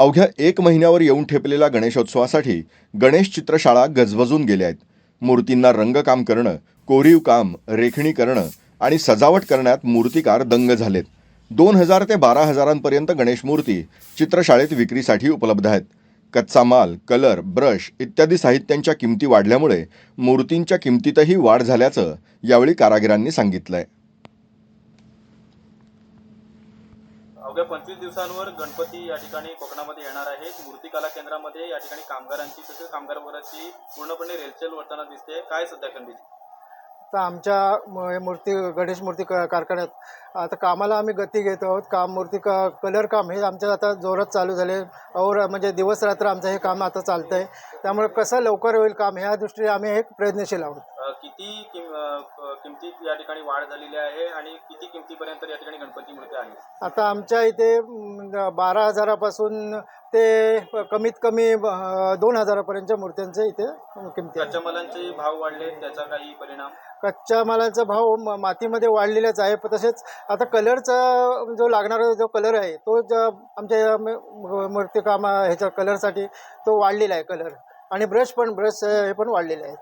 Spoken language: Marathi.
अवघ्या एक महिन्यावर येऊन ठेपलेल्या गणेशोत्सवासाठी गणेश चित्रशाळा गजबजून गेल्या आहेत. मूर्तींना रंगकाम करणं कोरीव काम रेखणी करणं आणि सजावट करण्यात मूर्तिकार दंग झालेत. दोन हजार ते बारा हजारांपर्यंत गणेश मूर्ती चित्रशाळेत विक्रीसाठी उपलब्ध आहेत. कच्चा माल कलर ब्रश इत्यादी साहित्यांच्या किमती वाढल्यामुळे मूर्तींच्या किमतीतही वाढ झाल्याचं यावेळी कारागिरांनी सांगितलं आहे अवघ्या पंचवीस दिवसांवर गणपती या ठिकाणी कोकणामध्ये येणार आहेत मूर्ती कला केंद्रामध्ये या ठिकाणी कामगारांची तसेच कामगार वर्गाची पूर्णपणे रेलचेल वर्ताना दिसते. काय सध्या खंडित? तर आमच्या मूर्ती गणेश मूर्ती क कारखान्यात आता कामाला आम्ही गती घेत आहोत. काम मूर्ती क कलर काम हे आमच्या आता जोरात चालू झाले. और म्हणजे दिवस रात्र आमचं हे काम आता चालतं आहे त्यामुळे कसं लवकर होईल काम ह्या दृष्टीने आम्ही एक प्रयत्नशील आहोत. किती किम अ, किमतीत या ठिकाणी वाढ झालेली आहे आणि किती किमतीपर्यंत या ठिकाणी गणपती मूर्ती आहेत? आता आमच्या इथे म, बारा हजारापासून ते कमीत कमी दोन हजारापर्यंतच्या मूर्त्यांचे इथे किमती आहेत. कच्च्या मालांचे भाव वाढले त्याचा काही परिणाम? कच्च्या मालाचा भाव म- मातीमध्ये वाढलेलाच आहे तसेच आता कलरचा जो लागणारा जो कलर आहे तो ज आमच्या या म- म- मूर्तिकामा ह्याच्या कलरसाठी तो वाढलेला आहे कलर. आणि ब्रश पण ब्रश हे पण वाढलेले आहेत.